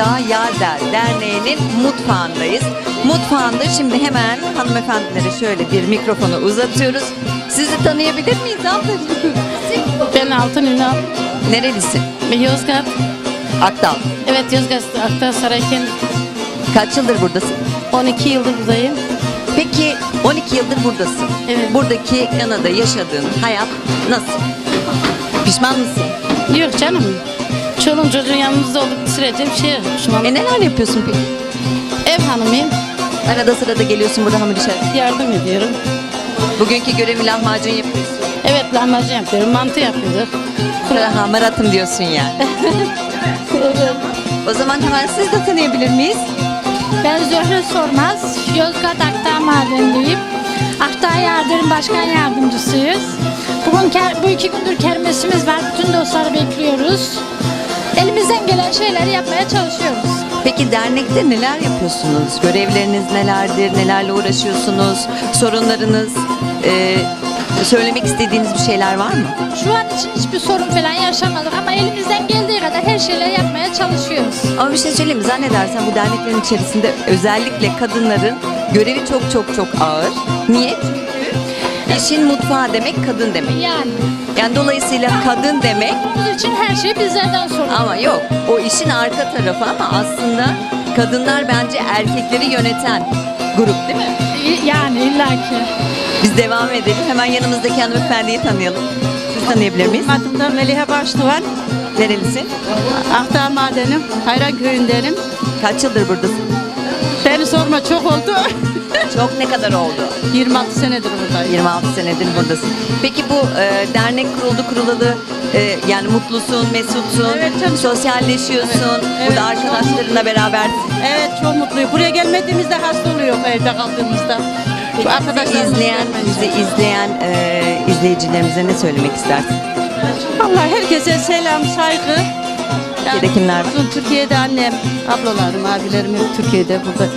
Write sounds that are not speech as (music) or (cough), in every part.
Akdağ Yarder Derneği'nin mutfağındayız. Mutfağında şimdi hemen hanımefendilere şöyle bir mikrofonu uzatıyoruz. Sizi tanıyabilir miyiz ablacığım? Ben Altın Ünal. Nerelisin? Yozgat. Akdağ. Evet Yozgat Akdağ Sarayken Kaç yıldır buradasın? 12 yıldır buradayım. Peki 12 yıldır buradasın. Evet. Buradaki Kanada yaşadığın hayat nasıl? Pişman mısın? Yok canım. Çoluğum çocuğun yanımızda olduk sürece bir şey yok. Şu an E neler yapıyorsun peki? ev hanımıyım. Arada sırada geliyorsun burada hamur işe. Yardım ediyorum. Bugünkü görevi lahmacun yapıyorsun. Evet lahmacun yapıyorum. Mantı yapıyoruz. Buraya hamur atın diyorsun yani. (laughs) O zaman hemen siz de tanıyabilir miyiz? Ben Zöhre Sormaz, Yozgat Akdağ Madenliyim. Akdağ Yardır'ın başkan yardımcısıyız. Bugün bu iki gündür kermesimiz var. Bütün dostları bekliyoruz. Elimizden gelen şeyleri yapmaya çalışıyoruz. Peki dernekte neler yapıyorsunuz? Görevleriniz nelerdir? Nelerle uğraşıyorsunuz? Sorunlarınız? e, söylemek istediğiniz bir şeyler var mı? Şu an için hiçbir sorun falan yaşamadık ama elimizden geldiği kadar her şeyleri yapmaya çalışıyoruz. Ama bir şey söyleyeyim mi? Zannedersem bu derneklerin içerisinde özellikle kadınların görevi çok çok çok ağır. Niye? Çünkü işin mutfağı demek kadın demek. Yani Yani dolayısıyla kadın demek bunun için her şey bizlerden sorumlu. ama yok. O işin arka tarafı ama aslında kadınlar bence erkekleri yöneten grup değil mi? Yani illaki. Biz devam edelim. Hemen yanımızdaki hanımefendiyi tanıyalım. Siz tanıyabilir miyiz? Adım da Meliha Baştuvan. Nerelisin? Akdağ Madenim. Hayran köyündenim. Kaç yıldır buradasın? Beni sorma çok oldu. (laughs) Çok ne kadar oldu? 26 senedir buradayım. 26 senedir buradasın. Peki bu e, dernek kuruldu kurulalı e, yani mutlusun, mesutsun, Evet, tabii. sosyalleşiyorsun. Evet, Burada evet, çok arkadaşlarınla berabersin. Evet çok mutluyum. Buraya gelmediğimizde hasta oluyor evde kaldığımızda. Peki Bu arkadaşlarımız izleyen, bizi izleyen e, izleyicilerimize ne söylemek istersin? Allah herkese selam, saygı. Türkiye'de kimler var? Bütün Türkiye'de annem, ablalarım, abilerim hep Türkiye'de burada.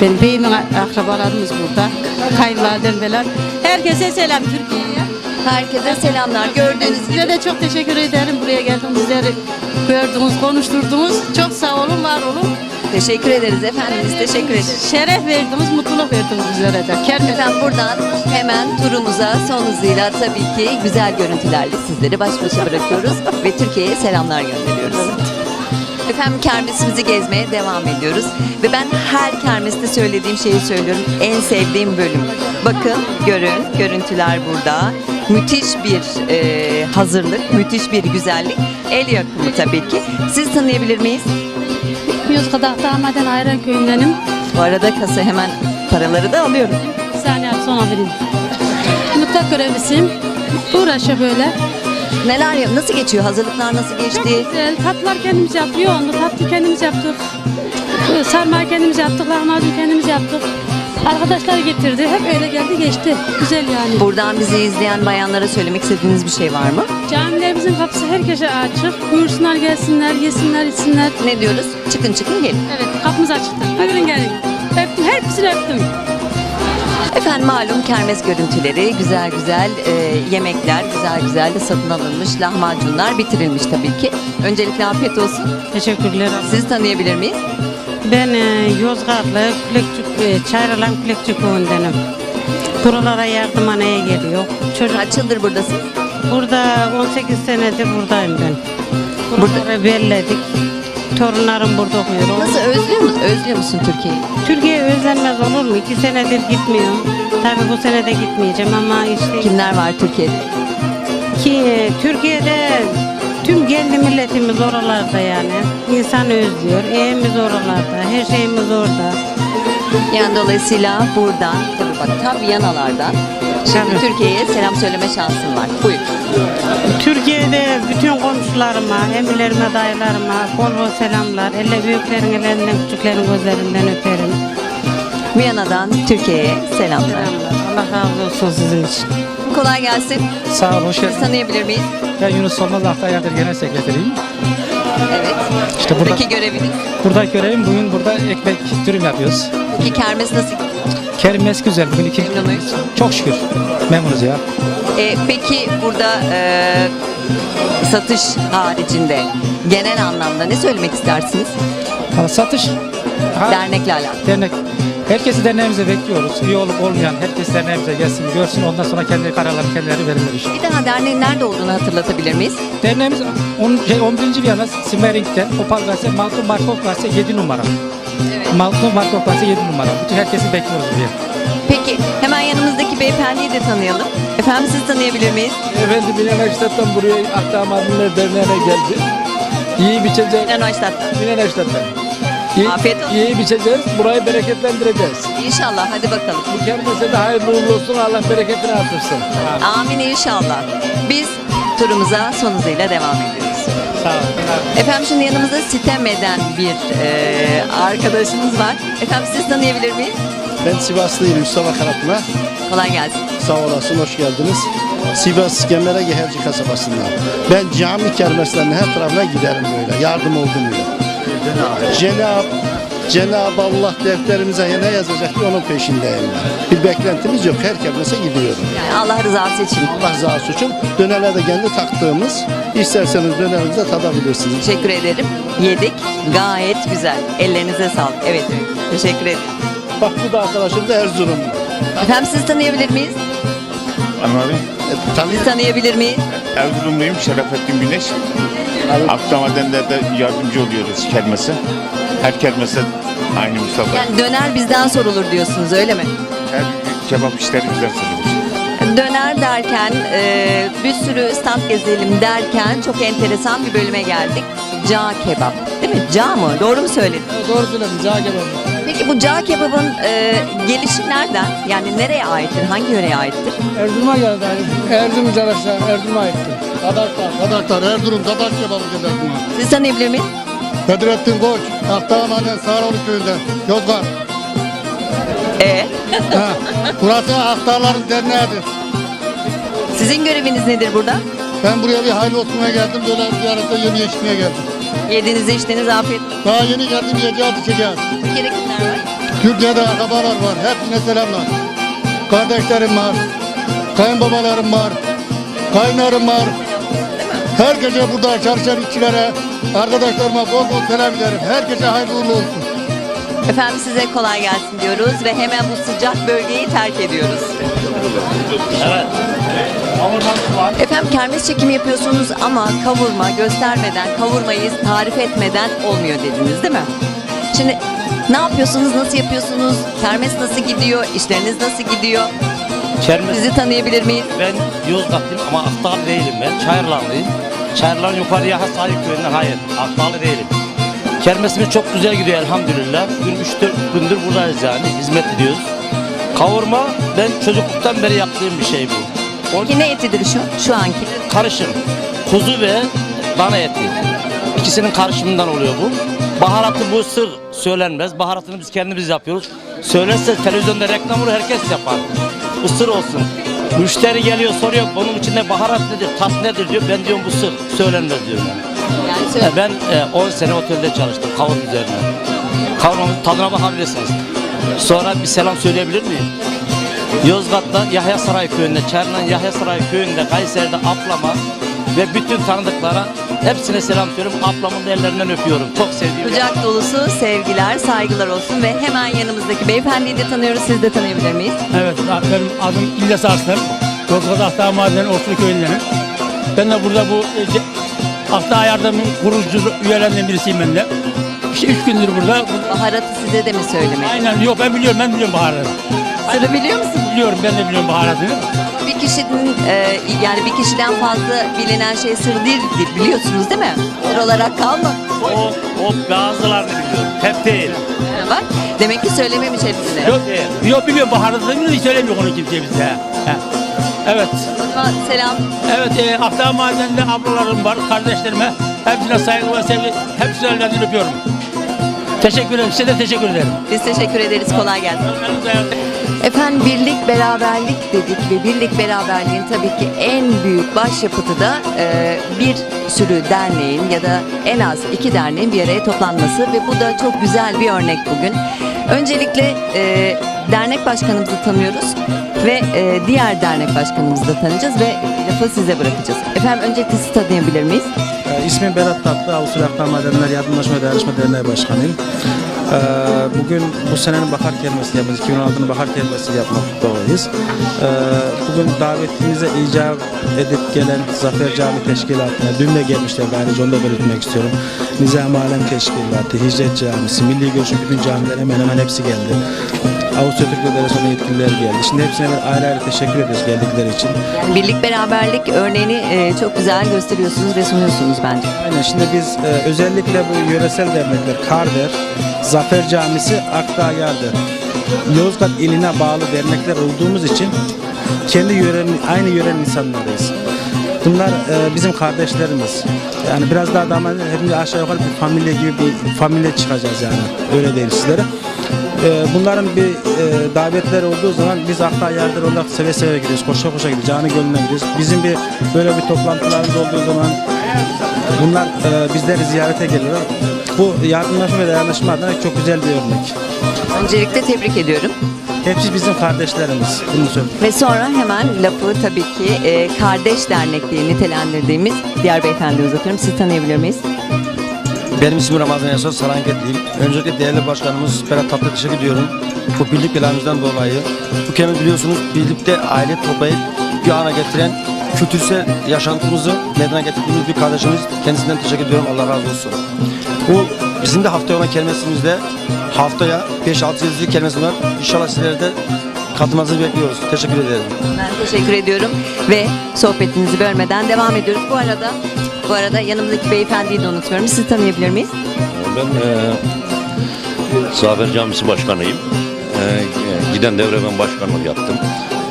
Benim beyimin akrabalarımız burada. Kayınvalidem falan. Herkese selam Türkiye'ye. Herkese selamlar. Gördüğünüz gibi Size de çok teşekkür ederim. Buraya geldiniz, bizleri gördünüz, konuşturdunuz. Çok sağ olun, var olun. teşekkür ederiz efendim. Biz teşekkür ederiz. Şeref verdiniz, mutluluk verdiniz bizlere de. Kendinize Efendim buradan hemen turumuza son hızıyla tabii ki güzel görüntülerle sizleri baş başa bırakıyoruz ve Türkiye'ye selamlar gönderiyoruz. Efendim kermesimizi gezmeye devam ediyoruz ve ben her kermeste söylediğim şeyi söylüyorum. En sevdiğim bölüm. Bakın, görün, görüntüler burada. Müthiş bir e, hazırlık, müthiş bir güzellik. El yapımı tabii ki. Siz tanıyabilir miyiz? Yozgat Akdağ Maden Hayran Köyündenim. Bu arada kasa hemen paraları da alıyorum. Bir saniye abi son vereyim. Mutfak görevlisiyim. Uğraşıyor böyle. Neler? Nasıl geçiyor? Hazırlıklar nasıl Çok geçti? güzel. Tatlılar kendimiz yaptık. Yoğunlu tatlı kendimiz yaptık. Sarmayı kendimiz yaptık. Lahmacun kendimiz yaptık. Arkadaşlar getirdi. Hep öyle geldi geçti. Güzel yani. Buradan bizi izleyen bayanlara söylemek istediğiniz bir şey var mı? Camilerimizin kapısı herkese açık. Buyursunlar gelsinler, yesinler, içsinler. Ne diyoruz? Çıkın çıkın gelin. Evet kapımız açıktır. Buyurun gelin. Öptüm. Hepsini öptüm. Efendim malum kermes görüntüleri, güzel güzel e, yemekler, güzel güzel de satın alınmış lahmacunlar bitirilmiş tabii ki. Öncelikle afiyet olsun. Teşekkürler. Sizi tanıyabilir miyiz? Ben e, Yozgatlı Külekçük, e, Çayralan Külekçük köyündenim. Buralara yardımhaneye geliyor. Çocuk Kaç yıldır buradasın? burada 18 senedir buradayım ben. Buraları belledik. Torunlarım burada okuyor. Nasıl özlüyor musun, özlüyor musun Türkiye'yi? Türkiye özlenmez olur mu? İki senedir gitmiyorum. Tabii bu sene de gitmeyeceğim ama işte Kimler var Türkiye'de? ki e, Türkiye'de tüm kendi milletimiz oralarda yani. İnsan özlüyor. Evimiz oralarda. Her şeyimiz orada. Yani dolayısıyla buradan, tam Viyanalardan şimdi. Türkiye'ye selam söyleme şansın var. Buyur. Türkiye'de bütün komşularıma, emirlerime, dayılarıma bol bol selamlar. Elle büyüklerin ellerinden, küçüklerin gözlerinden öperim. Viyana'dan Türkiye'ye selamlar. Selamlar. Allah razı olsun sizin için. Kolay gelsin. Sağ olun, hoş geldiniz. tanıyabilir miyiz? Ben Yunus Solmaz Ahtay Yardır Genel Sekreteriyim. Evet. İşte burada, Peki göreviniz? burada görevim bugün burada ekmek dürüm yapıyoruz. Peki kermes nasıl? Kermes güzel, bugün ikinci? Çok şükür, memnunuz ya. Ee, peki burada e, satış haricinde genel anlamda ne söylemek istersiniz? Ama satış ha, Dernekle alakalı. dernek. Herkesi derneğimize bekliyoruz. Üye olup olmayan herkes derneğimize gelsin, görsün. Ondan sonra kendi kararlarını kendileri verirler inşallah. Bir daha derneğin nerede olduğunu hatırlatabilir miyiz? Derneğimiz on, şey, 11. Viyana Simmerink'te Opal Gazete, Malcolm Markov Gazete 7 numara. Evet. Markov Gazete 7 numara. Bütün herkesi bekliyoruz buraya. Peki hemen yanımızdaki beyefendiyi de tanıyalım. Efendim siz tanıyabilir miyiz? Efendim Minenakşat'tan buraya Akdağ Madinler Derneği'ne geldi. İyi biçeceğiz. Neustadt. Minenakşat'tan. İyi, Afiyet olsun. iyi biçeceğiz. Burayı bereketlendireceğiz. İnşallah hadi bakalım. Bu kermese de hayırlı uğurlu olsun. Allah bereketini artırsın. Amin inşallah. Biz turumuza son hızıyla devam ediyoruz. Sağ olun. Efendim şimdi yanımızda sitem eden bir e, arkadaşımız var. Efendim siz tanıyabilir miyiz? Ben Sivaslıyım Mustafa Karapınar. Kolay gelsin. Sağ olasın, hoş geldiniz. Sivas Gemere Geherci kasabasından. Ben cami kermeslerinin her tarafına giderim böyle. Yardım oldum böyle. Cenab Cenab-ı Allah defterimize ne yazacak ki onun peşindeyim ben. Bir beklentimiz yok. Her kermese gidiyorum. Yani Allah rızası için. Allah rızası için dönerler de kendi taktığımız. İsterseniz dönerimizi tadabilirsiniz. Teşekkür ederim. Yedik. Gayet güzel. Ellerinize sağlık. Evet evet. Teşekkür ederim. Bak bu da arkadaşım da Erzurumlu. Efendim siz tanıyabilir miyiz? Hanım abi, E, tanıyor- Siz tanıyabilir miyiz? Erzurumluyum, Şerafettin Güneş. Akdamaden'de yardımcı oluyoruz kermese. Her kermese aynı Mustafa. Yani döner bizden sorulur diyorsunuz öyle mi? Her kebap işleri güzel satılır. Döner derken e, bir sürü stand gezelim derken çok enteresan bir bölüme geldik. Cağ kebap. Değil mi? Cağ mı? Doğru mu söyledim? Doğru söyledin. Cağ kebabı. Peki bu cağ kebabın e, gelişi nereden? Yani nereye aittir? Hangi yöreye aittir? Erzurum'a geldi. Erzurum Caraş'a, Erzurum'a aittir. Kadaklar. Kadaklar, Erzurum, Kadak kebabı buna. Siz tanıyabilir miyiz? Bedrettin Koç, Akdağ Maden Sağroğlu köyünden, Yozgat. E, Ha, burası Akdağların derneğidir. sizin göreviniz nedir burada? Ben buraya bir hayırlı oturmaya geldim, böyle ziyarete yeni içmeye geldim. Yediğiniz içtiğiniz afiyet olsun. Daha yeni geldim, yiyeceğiz, içeceğiz. Türkiye'de kimler var? Türkiye'de akrabalar var, hepsine selamlar. Kardeşlerim var, kayınbabalarım var, kaynarım var. Her gece burada çalışan işçilere, arkadaşlarıma bol bol selam ederim. Herkese hayırlı uğurlu olsun. Efendim size kolay gelsin diyoruz ve hemen bu sıcak bölgeyi terk ediyoruz. Efendim kermes çekimi yapıyorsunuz ama kavurma göstermeden, kavurmayı tarif etmeden olmuyor dediniz değil mi? Şimdi ne yapıyorsunuz, nasıl yapıyorsunuz, kermes nasıl gidiyor, işleriniz nasıl gidiyor? Kermes Sizi tanıyabilir miyiz? ben Yozgatlıyım ama Akdağlı değilim ben. Çayırlanlıyım. Çayırlan yukarı Yaha Sahip köyünden hayır. Akdağlı değilim. Kermesimiz çok güzel gidiyor elhamdülillah. Bugün 3-4 gündür buradayız yani. Hizmet ediyoruz. Kavurma ben çocukluktan beri yaptığım bir şey bu. O Ki ne etidir şu, şu anki? karışım. Kuzu ve dana eti. İkisinin karışımından oluyor bu. Baharatı bu sır söylenmez. Baharatını biz kendimiz yapıyoruz. Söylerse televizyonda reklam olur herkes yapar. Bu sır olsun. Müşteri geliyor soruyor bunun içinde baharat nedir, tat nedir diyor. Ben diyorum bu sır söylenmez diyorum. Yani. Söyle. Ben e, 10 sene otelde çalıştım kavun üzerine. Kavurmamın tadına bakabilirsiniz. Sonra bir selam söyleyebilir miyim? Yozgat'ta Yahya Saray köyünde, Çernan Yahya Saray köyünde, Kayseri'de ablama ve bütün tanıdıklara hepsine selam söylüyorum. Ablamın da ellerinden öpüyorum. Çok sevdiğim. Kucak dolusu sevgiler, saygılar olsun ve hemen yanımızdaki beyefendiyi de tanıyoruz. Siz de tanıyabilir miyiz? Evet, benim adım İlyas Arslan. Yozgat Akdağ Maden Ortalı köyündenim. Ben de burada bu e, Akdağ Yardımı'nın kurucu üyelerinden birisiyim ben de. İşte üç gündür burada. Baharatı size de mi söylemek? Aynen yok ben biliyorum ben biliyorum baharatı. Sırrı biliyor musun? Biliyorum ben de biliyorum baharatını. Bir kişinin e, yani bir kişiden fazla bilinen şey sır değildir biliyorsunuz değil mi? Sır olarak kalma. O, o bazılarını biliyorum. Hep değil. Ha, Bak demek ki söylememiş hepsini. Yok, yok biliyorum baharatını hiç söylemiyor onu kimseye bize. He. Evet. O zaman selam. Evet, e, Akdağ Maden'de ablalarım var, kardeşlerime. Hepsine saygı ve sevgi, hepsine ellerinden öpüyorum. Teşekkür ederim, size de teşekkür ederim. Biz teşekkür ederiz. Kolay gelsin. Efendim birlik beraberlik dedik ve birlik beraberliğin tabii ki en büyük başyapıtı da e, bir sürü derneğin ya da en az iki derneğin bir araya toplanması ve bu da çok güzel bir örnek bugün. Öncelikle e, dernek başkanımızı tanıyoruz ve e, diğer dernek başkanımızı da tanıyacağız ve lafı size bırakacağız. Efendim öncelikle sizi tanıyabilir miyiz? İsmim Berat Tatlı, Avusturya Madenler Yardımlaşma Dayanışma Derneği Başkanıyım. Ee, bugün bu senenin Bahar Kermesi yapıyoruz. 2016'nın Bahar Kermesi yapmaktayız. Ee, bugün davetimize icap edip gelen Zafer Cami Teşkilatı'na, dün de gelmişler ayrıca onu da belirtmek istiyorum. Nizam Alem Teşkilatı, Hicret Camisi, Milli Görüş'ün bütün camiler hemen hemen hepsi geldi. Avusturya Türk Federasyonu yetkililer geldi. Şimdi hepsine ayrı ayrı teşekkür ediyoruz geldikleri için. Yani birlik beraberlik örneğini e, çok güzel gösteriyorsunuz ve sunuyorsunuz bence. Aynen şimdi biz e, özellikle bu yöresel dernekler Karder, Zafer Camisi, Akdağ Yardır, Yozgat iline bağlı dernekler olduğumuz için kendi yörenin, aynı yörenin insanlarıyız. Bunlar e, bizim kardeşlerimiz. Yani biraz daha damat hepimiz aşağı yukarı bir familya gibi bir familya çıkacağız yani. Öyle diyeyim sizlere. E, bunların bir e, davetleri olduğu zaman biz Akdağ Yardır olarak seve seve gidiyoruz. Koşa koşa gidiyoruz. Canı gönlüne gidiyoruz. Bizim bir böyle bir toplantılarımız olduğu zaman Bunlar e, bizleri ziyarete geliyor. Bu yardımlaşma ve dayanışma adına çok güzel bir örnek. Öncelikle tebrik ediyorum. Hepsi bizim kardeşlerimiz. Bunu söyleyeyim. Ve sonra hemen lafı tabii ki e, kardeş dernek diye nitelendirdiğimiz diğer beyefendiye uzatıyorum. Sizi tanıyabilir miyiz? Benim ismim Ramazan Yasar, Sarangetliyim. Öncelikle değerli başkanımız Berat Tatlı teşekkür ediyorum. Bu birlik belamızdan dolayı. Bu kelime biliyorsunuz birlikte aile toplayıp bir ana getiren kültürsel yaşantımızı meydana getirdiğimiz bir kardeşimiz. Kendisinden teşekkür ediyorum. Allah razı olsun. Bu bizim de haftaya olan kelimemizde haftaya 5-6 yazılı kelimesi var. İnşallah sizlere de katılmanızı bekliyoruz. Teşekkür ederim. Ben teşekkür ediyorum ve sohbetinizi bölmeden devam ediyoruz. Bu arada bu arada yanımızdaki beyefendiyi de unutmuyorum. Sizi tanıyabilir miyiz? Ben e, Zafer Camisi Başkanıyım. E, giden devre ben başkanlık yaptım.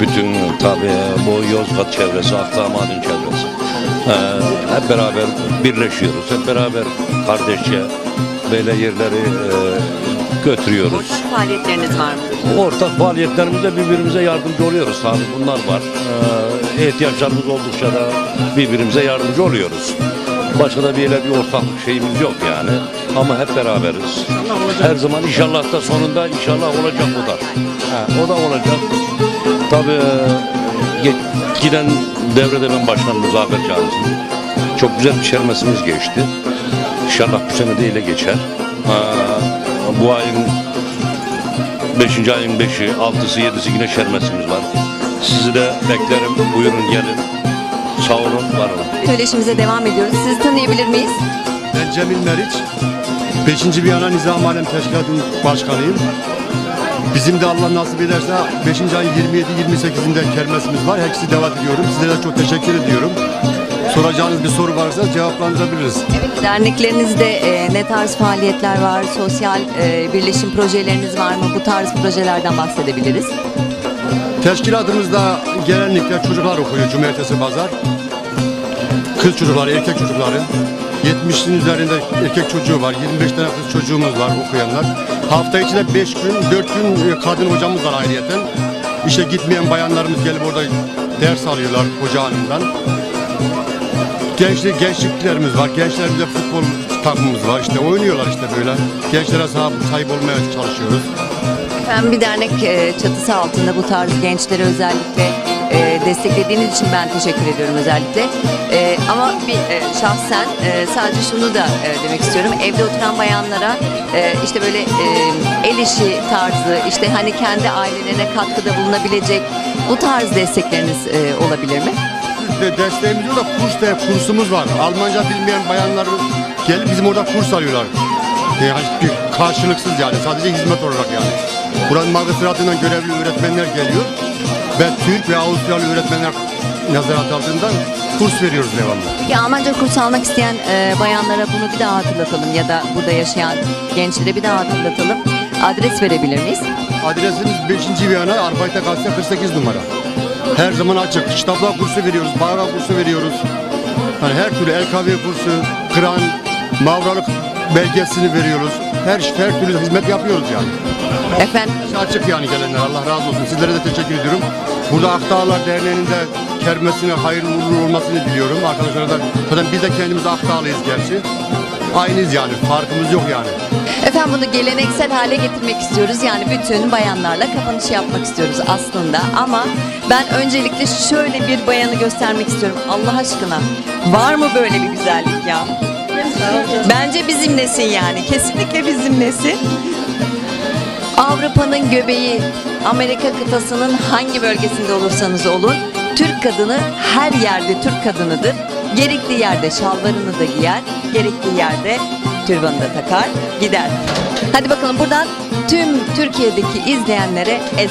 Bütün tabi bu Yozgat çevresi, Akdağ Maden çevresi. E, hep beraber birleşiyoruz. Hep beraber kardeşçe böyle yerleri e, götürüyoruz. Ortak faaliyetleriniz var mı? Ortak faaliyetlerimizde birbirimize yardımcı oluyoruz. Tabii bunlar var. Ee, ihtiyaçlarımız oldukça da birbirimize yardımcı oluyoruz. Başka da bir yere bir ortaklık şeyimiz yok yani. Ama hep beraberiz. Her zaman inşallah da sonunda inşallah olacak o da. Ha, o da olacak. Tabii e, giden devrede ben başkanım Zafer Camisi'nin. Çok güzel bir şermesimiz geçti. İnşallah bu sene de ile geçer. Ha, bu ayın 5. ayın 5'i, 6'sı, 7'si yine şermesimiz var. Sizi de beklerim. Buyurun gelin. Sağ olun, var olun. Söyleşimize devam ediyoruz. Sizi tanıyabilir miyiz? Ben Cemil Meriç. 5. Viyana Nizam Alem Teşkilatı'nın başkanıyım. Bizim de Allah nasip ederse 5. ayın 27-28'inde kermesimiz var. Herkesi davet ediyorum. Sizlere de çok teşekkür ediyorum. Soracağınız bir soru varsa cevaplandırabiliriz. Evet, derneklerinizde e, ne tarz faaliyetler var? Sosyal e, birleşim projeleriniz var mı? Bu tarz projelerden bahsedebiliriz. Teşkilatımızda genellikle çocuklar okuyor cumartesi pazar. Kız çocukları, erkek çocukları. 70'in üzerinde erkek çocuğu var. 25 tane kız çocuğumuz var okuyanlar. Hafta içinde 5 gün, 4 gün e, kadın hocamız var ayrıyeten. İşe gitmeyen bayanlarımız gelip orada ders alıyorlar hoca hanımdan. Gençlik, gençliklerimiz var. Gençlerimizde futbol takımımız var. İşte oynuyorlar işte böyle. Gençlere sahip, sahip olmaya çalışıyoruz. Efendim bir dernek e, çatısı altında bu tarz gençleri özellikle e, desteklediğiniz için ben teşekkür ediyorum özellikle. E, ama bir e, şahsen e, sadece şunu da e, demek istiyorum. Evde oturan bayanlara e, işte böyle e, el işi tarzı, işte hani kendi ailelerine katkıda bulunabilecek bu tarz destekleriniz e, olabilir mi? de desteğimiz yok da kurs de kursumuz var. Almanca bilmeyen bayanlar gelip bizim orada kurs alıyorlar. Yani bir karşılıksız yani sadece hizmet olarak yani. Buranın magistratından görevli öğretmenler geliyor. Ben Türk ve Avusturyalı öğretmenler nazarat altında kurs veriyoruz devamlı. Peki Almanca kurs almak isteyen e, bayanlara bunu bir daha hatırlatalım ya da burada yaşayan gençlere bir daha hatırlatalım. Adres verebilir miyiz? Adresimiz 5. Viyana Arbayta Gazete 48 numara. Her zaman açık. Kitaplar kursu veriyoruz, bağıra kursu veriyoruz. Yani her türlü LKV kursu, kran, mavralık belgesini veriyoruz. Her her türlü hizmet yapıyoruz yani. Efendim Açık yani gelenler. Allah razı olsun. Sizlere de teşekkür ediyorum. Burada Akdağlar Derneği'nin de kermesine hayırlı uğurlu olmasını diliyorum. Arkadaşlar da zaten biz de kendimiz Akdağlıyız gerçi. Aynıyız yani. Farkımız yok yani. Efendim bunu geleneksel hale getirmek istiyoruz. Yani bütün bayanlarla kapanış yapmak istiyoruz aslında. Ama ben öncelikle şöyle bir bayanı göstermek istiyorum. Allah aşkına var mı böyle bir güzellik ya? Bence bizimlesin yani. Kesinlikle bizimlesin. Avrupa'nın göbeği, Amerika kıtasının hangi bölgesinde olursanız olun, Türk kadını her yerde Türk kadınıdır. Gerektiği yerde şalvarını da giyer, gerektiği yerde türbanı da takar, gider. Hadi bakalım buradan tüm Türkiye'deki izleyenlere el.